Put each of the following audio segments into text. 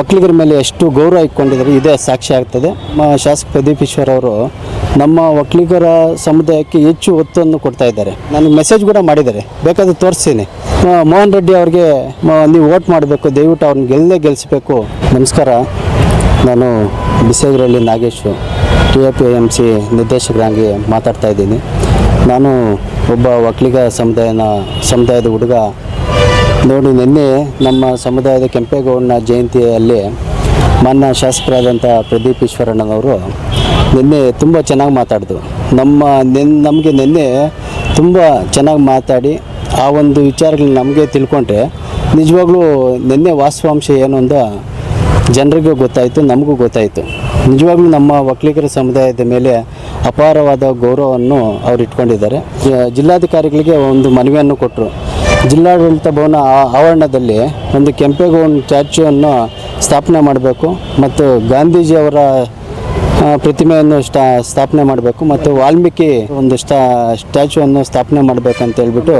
ಒಕ್ಕಲಿಗರ ಮೇಲೆ ಎಷ್ಟು ಗೌರವ ಇಟ್ಕೊಂಡಿದ್ದಾರೆ, ಇದೇ ಸಾಕ್ಷಿ ಆಗ್ತದೆ. ಶಾಸಕ ಪ್ರದೀಪ್ ಈಶ್ವರ್ ಅವರು ನಮ್ಮ ಒಕ್ಕಲಿಗರ ಸಮುದಾಯಕ್ಕೆ ಹೆಚ್ಚು ಒತ್ತನ್ನು ಕೊಡ್ತಾ ಇದ್ದಾರೆ. ನನಗೆ ಮೆಸೇಜ್ ಕೂಡ ಮಾಡಿದ್ದಾರೆ. ಬೇಕಾದ್ರೆ ತೋರಿಸ್ತೀನಿ. ಮೋಹನ್ ರೆಡ್ಡಿ ಅವ್ರಿಗೆ ನೀವು ವೋಟ್ ಮಾಡಬೇಕು, ದಯವಿಟ್ಟು ಅವ್ರನ್ನ ಗೆಲ್ಲೇ ಗೆಲ್ಲಿಸಬೇಕು ನಮಸ್ಕಾರ. ನಾನು Bisegarahalli Nagesh T A P M C ನಿರ್ದೇಶಕರಾಗಿ ಮಾತಾಡ್ತಾ ಇದ್ದೀನಿ. ನಾನು ಒಬ್ಬ ಒಕ್ಕಲಿಗ ಸಮುದಾಯನ, ಸಮುದಾಯದ ಹುಡುಗ ನೋಡಿ, ನಿನ್ನೆ ನಮ್ಮ ಸಮುದಾಯದ ಕೆಂಪೇಗೌಡನ ಜಯಂತಿಯಲ್ಲಿ ಮಾನ್ಯ ಶಾಸಕರಾದಂಥ ಪ್ರದೀಪ್ ಈಶ್ವರಣ್ಣನವರು ನಿನ್ನೆ ತುಂಬ ಚೆನ್ನಾಗಿ ಮಾತಾಡಿದ್ರು. ನಮ್ಮ ನಿನ್, ನಮಗೆ ನಿನ್ನೆ ತುಂಬ ಚೆನ್ನಾಗಿ ಮಾತಾಡಿ ಆ ಒಂದು ವಿಚಾರಗಳನ್ನ ನಮಗೆ ತಿಳ್ಕೊಂಡ್ರೆ ನಿಜವಾಗ್ಲೂ ನಿನ್ನೆ ವಾಸ್ತವಾಂಶ ಏನು ಅಂತ ಜನರಿಗೂ ಗೊತ್ತಾಯಿತು, ನಮಗೂ ಗೊತ್ತಾಯಿತು. ನಿಜವಾಗ್ಲೂ ನಮ್ಮ ಒಕ್ಕಲಿಗರ ಸಮುದಾಯದ ಮೇಲೆ ಅಪಾರವಾದ ಗೌರವವನ್ನು ಅವರು ಇಟ್ಕೊಂಡಿದ್ದಾರೆ. ಜಿಲ್ಲಾಧಿಕಾರಿಗಳಿಗೆ ಒಂದು ಮನವಿಯನ್ನು ಕೊಟ್ಟರು. ಜಿಲ್ಲಾಡಳಿತ ಭವನ ಆವರಣದಲ್ಲಿ ಒಂದು ಕೆಂಪೇಗೌಡ ಸ್ಟ್ಯಾಚ್ಯೂವನ್ನು ಸ್ಥಾಪನೆ ಮಾಡಬೇಕು ಮತ್ತು ಗಾಂಧೀಜಿಯವರ ಪ್ರತಿಮೆಯನ್ನು ಸ್ಟಾ, ಸ್ಥಾಪನೆ ಮಾಡಬೇಕು ಮತ್ತು ವಾಲ್ಮೀಕಿ ಒಂದು ಸ್ಟಾ, ಸ್ಟ್ಯಾಚ್ಯೂವನ್ನು ಸ್ಥಾಪನೆ ಮಾಡಬೇಕಂತ ಹೇಳ್ಬಿಟ್ಟು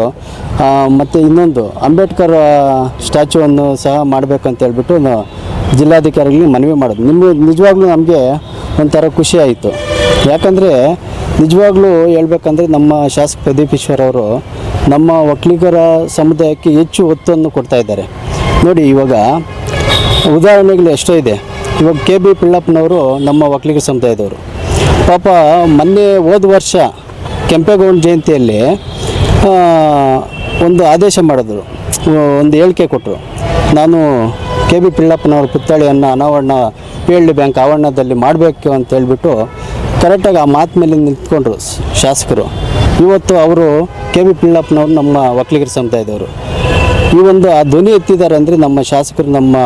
ಮತ್ತು ಇನ್ನೊಂದು ಅಂಬೇಡ್ಕರ್ ಸ್ಟ್ಯಾಚ್ಯೂವನ್ನು ಸಹ ಮಾಡಬೇಕಂತ ಹೇಳ್ಬಿಟ್ಟು ಜಿಲ್ಲಾಧಿಕಾರಿಗಳಿಗೆ ಮನವಿ ಮಾಡೋದು ನಿಮಗೆ ನಿಜವಾಗ್ಲೂ ನಮಗೆ ಒಂಥರ ಖುಷಿ ಆಯಿತು. ಯಾಕಂದರೆ ನಿಜವಾಗ್ಲೂ ಹೇಳ್ಬೇಕಂದ್ರೆ ನಮ್ಮ ಶಾಸಕ ಪ್ರದೀಪ್ ಈಶ್ವರ್ ಅವರು ನಮ್ಮ ಒಕ್ಕಲಿಗರ ಸಮುದಾಯಕ್ಕೆ ಹೆಚ್ಚು ಒತ್ತನ್ನು ಕೊಡ್ತಾ ಇದ್ದಾರೆ. ನೋಡಿ, ಇವಾಗ ಉದಾಹರಣೆಗಳು ಎಷ್ಟೋ ಇದೆ. ಇವಾಗ ಕೆ ಬಿ ಪಿಳ್ಳಪ್ಪನವರು ನಮ್ಮ ಒಕ್ಕಲಿಗರ ಸಮುದಾಯದವರು. ಪಾಪ ಮೊನ್ನೆ ಹೋದ ವರ್ಷ ಕೆಂಪೇಗೌಡ ಜಯಂತಿಯಲ್ಲಿ ಒಂದು ಆದೇಶ ಮಾಡಿದ್ರು. ಒಂದು ಹೇಳಿಕೆ ಕೊಟ್ಟರು ನಾನು ಕೆ ಬಿ ಪಿಳ್ಳಪ್ಪನವ್ರ ಪುತ್ಥಳಿಯನ್ನು ಅನಾವರಣ, ಪಿ ಎಲ್ ಬ್ಯಾಂಕ್ ಆವರಣದಲ್ಲಿ ಮಾಡಬೇಕು ಅಂತ ಹೇಳ್ಬಿಟ್ಟು ಕರೆಕ್ಟಾಗಿ ಆ ಮಾತು ಮೇಲೆ ನಿಂತ್ಕೊಂಡ್ರು ಶಾಸಕರು. ಇವತ್ತು ಅವರು ಕೆ ಬಿ ಪಿಳ್ಳಪ್ಪನವರು ನಮ್ಮ ವಕ್ಲಿಗರ ಸಮುದಾಯದವರು ಈ ಒಂದು ಆ ಧ್ವನಿ ಎತ್ತಿದ್ದಾರೆ ಅಂದರೆ ನಮ್ಮ ಶಾಸಕರು ನಮ್ಮ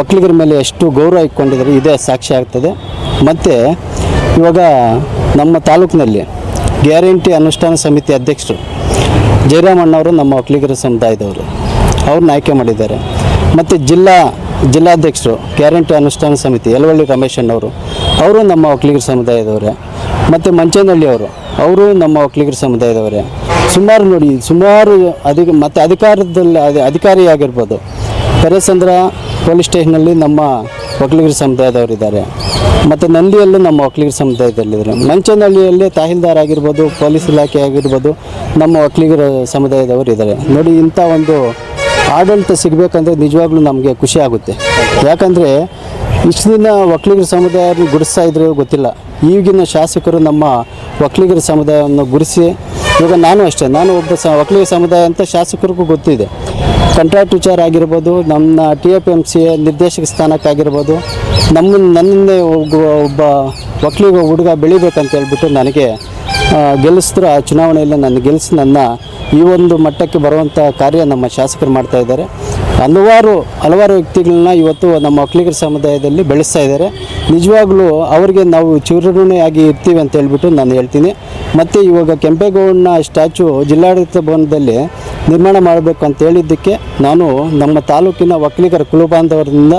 ಒಕ್ಕಲಿಗರ ಮೇಲೆ ಎಷ್ಟು ಗೌರವ ಇಟ್ಕೊಂಡಿದ್ದಾರೆ, ಇದೇ ಸಾಕ್ಷಿ ಆಗ್ತದೆ. ಮತ್ತು ಇವಾಗ ನಮ್ಮ ತಾಲೂಕಿನಲ್ಲಿ ಗ್ಯಾರಂಟಿ ಅನುಷ್ಠಾನ ಸಮಿತಿ ಅಧ್ಯಕ್ಷರು ಜಯರಾಮಣ್ಣವರು ನಮ್ಮ ಒಕ್ಕಲಿಗರ ಸಮುದಾಯದವರು ಅವ್ರನ್ನ ಆಯ್ಕೆ ಮಾಡಿದ್ದಾರೆ. ಮತ್ತು ಜಿಲ್ಲಾ ಜಿಲ್ಲಾಧ್ಯಕ್ಷರು, ಗ್ಯಾರಂಟಿ ಅನುಷ್ಠಾನ ಸಮಿತಿ, ಯಲವಳ್ಳಿ ರಮೇಶ್ ಅಣ್ಣವರು ಅವರು ನಮ್ಮ ಒಕ್ಕಲಿಗರ ಸಮುದಾಯದವರೇ, ಮತ್ತು ಮಂಚೇನಹಳ್ಳಿ ಅವರು ಅವರು ನಮ್ಮ ಒಕ್ಕಲಿಗರ ಸಮುದಾಯದವರೇ. ಸುಮಾರು ನೋಡಿ, ಸುಮಾರು ಅಧಿಕ, ಮತ್ತು ಅಧಿಕಾರದಲ್ಲಿ ಅದೇ ಅಧಿಕಾರಿಯಾಗಿರ್ಬೋದು. ಕರೆಸಂದ್ರ ಪೊಲೀಸ್ ಸ್ಟೇಷನಲ್ಲಿ ನಮ್ಮ ಒಕ್ಕಲಿಗರ ಸಮುದಾಯದವರಿದ್ದಾರೆ. ಮತ್ತು ನಂದಿಯಲ್ಲೂ ನಮ್ಮ ಒಕ್ಕಲಿಗರ ಸಮುದಾಯದಲ್ಲಿದ್ದಾರೆ. ಮಂಚನಹಳ್ಳಿಯಲ್ಲಿ ತಹಸೀಲ್ದಾರ್ ಆಗಿರ್ಬೋದು, ಪೊಲೀಸ್ ಇಲಾಖೆ ಆಗಿರ್ಬೋದು, ನಮ್ಮ ಒಕ್ಕಲಿಗರ ಸಮುದಾಯದವರು ಇದ್ದಾರೆ ನೋಡಿ ಇಂಥ ಒಂದು ಆಡಳಿತ ಸಿಗಬೇಕಂದ್ರೆ ನಿಜವಾಗ್ಲೂ ನಮಗೆ ಖುಷಿ ಆಗುತ್ತೆ. ಯಾಕಂದರೆ ಇಷ್ಟು ದಿನ ಒಕ್ಕಲಿಗರ ಸಮುದಾಯವನ್ನು ಗುಡಿಸ್ತಾ ಇದ್ರು ಗೊತ್ತಿಲ್ಲ. ಈಗಿನ ಶಾಸಕರು ನಮ್ಮ ಒಕ್ಕಲಿಗರ ಸಮುದಾಯವನ್ನು ಗುಡಿಸಿ, ಇವಾಗ ನಾನು ಅಷ್ಟೇ, ನಾನು ಒಬ್ಬ ಸ ಒಕ್ಕಲಿಗರ ಸಮುದಾಯ ಅಂತ ಶಾಸಕರಿಗೂ ಗೊತ್ತಿದೆ. ಕಂಟ್ರಾಕ್ಟ್ ವಿಚಾರ ಆಗಿರ್ಬೋದು, ನಮ್ಮ T A P M C ನಿರ್ದೇಶಕ ಸ್ಥಾನಕ್ಕಾಗಿರ್ಬೋದು, ನಮ್ಮ, ನನ್ನನ್ನೇ ಒಬ್ಬ ಒಬ್ಬ ಒಕ್ಕಲಿಗ ಹುಡುಗ ಬೆಳಿಬೇಕಂತ ಹೇಳ್ಬಿಟ್ಟು ನನಗೆ ಗೆಲ್ಲಿಸಿದ್ರು ಆ ಚುನಾವಣೆಯಲ್ಲಿ ನನ್ನ ಗೆಲ್ಲಿಸಿ ನನ್ನ ಈ ಒಂದು ಮಟ್ಟಕ್ಕೆ ಬರುವಂಥ ಕಾರ್ಯ ನಮ್ಮ ಶಾಸಕರು ಮಾಡ್ತಾ ಇದ್ದಾರೆ. ಹಲವಾರು ಹಲವಾರು ವ್ಯಕ್ತಿಗಳನ್ನ ಇವತ್ತು ನಮ್ಮ ಒಕ್ಕಲಿಗರ ಸಮುದಾಯದಲ್ಲಿ ಬೆಳೆಸ್ತಾ ಇದ್ದಾರೆ. ನಿಜವಾಗ್ಲೂ ಅವರಿಗೆ ನಾವು ಚಿರಋಣಿಯಾಗಿ ಇರ್ತೀವಿ ಅಂತ ಹೇಳ್ಬಿಟ್ಟು ನಾನು ಹೇಳ್ತೀನಿ. ಮತ್ತು ಇವಾಗ ಕೆಂಪೇಗೌಡನ ಸ್ಟ್ಯಾಚು ಜಿಲ್ಲಾಡಳಿತ ಭವನದಲ್ಲಿ ನಿರ್ಮಾಣ ಮಾಡಬೇಕು ಅಂತ ಹೇಳಿದ್ದಕ್ಕೆ ನಾನು ನಮ್ಮ ತಾಲೂಕಿನ ಒಕ್ಕಲಿಗರ ಕುಲಬಾಂಧವರಿಂದ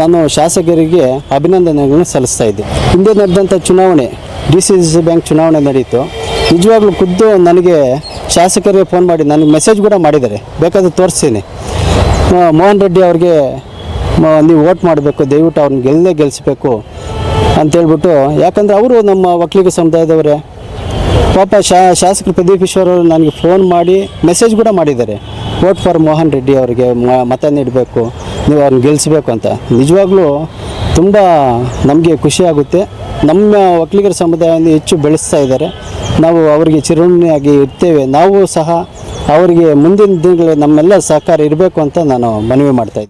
ನಾನು ಶಾಸಕರಿಗೆ ಅಭಿನಂದನೆಗಳನ್ನು ಸಲ್ಲಿಸ್ತಾ ಇದ್ದೆ. ಹಿಂದೆ ನಡೆದಂಥ ಚುನಾವಣೆ, ಡಿ ಸಿ ಸಿ ಬ್ಯಾಂಕ್ ಚುನಾವಣೆ ನಡೀತು. ನಿಜವಾಗ್ಲೂ ಖುದ್ದು ನನಗೆ ಶಾಸಕರಿಗೆ ಫೋನ್ ಮಾಡಿ, ನನಗೆ ಮೆಸೇಜ್ ಕೂಡ ಮಾಡಿದ್ದಾರೆ. ಬೇಕಾದ್ರೆ ತೋರಿಸ್ತೀನಿ. ಮೋಹನ್ ರೆಡ್ಡಿ ಅವ್ರಿಗೆ ನೀವು ವೋಟ್ ಮಾಡಬೇಕು, ದಯವಿಟ್ಟು ಅವ್ರನ್ನ ಗೆಲ್ಲೇ ಗೆಲ್ಲಿಸ್ಬೇಕು ಅಂತೇಳ್ಬಿಟ್ಟು ಯಾಕಂದರೆ ಅವರು ನಮ್ಮ ಒಕ್ಕಲಿಗ ಸಮುದಾಯದವರೇ. ಪಾಪ ಶಾ, ಶಾಸಕರು ಪ್ರದೀಪ್ ಈಶ್ವರ್ ಅವರು ನನಗೆ ಫೋನ್ ಮಾಡಿ ಮೆಸೇಜ್ ಕೂಡ ಮಾಡಿದ್ದಾರೆ. ವೋಟ್ ಫಾರ್ ಮೋಹನ್ ರೆಡ್ಡಿ ಅವರಿಗೆ ಮತ ನೀಡಬೇಕು, ನೀವು ಅವ್ರನ್ನ ಗೆಲ್ಲಿಸ್ಬೇಕು ಅಂತ. ನಿಜವಾಗ್ಲೂ ತುಂಬ ನಮಗೆ ಖುಷಿಯಾಗುತ್ತೆ ನಮ್ಮ ಒಕ್ಕಲಿಗರ ಸಮುದಾಯವನ್ನು ಹೆಚ್ಚು ಬೆಳೆಸ್ತಾ ಇದ್ದಾರೆ. ನಾವು ಅವರಿಗೆ ಚಿರುಣಿಯಾಗಿ ಇರ್ತೇವೆ ನಾವು ಸಹ ಅವರಿಗೆ ಮುಂದಿನ ದಿನಗಳಲ್ಲಿ ನಮ್ಮೆಲ್ಲ ಸಹಕಾರ ಇರಬೇಕು ಅಂತ ನಾನು ಮನವಿ ಮಾಡ್ತಾ ಇದ್ದೀನಿ.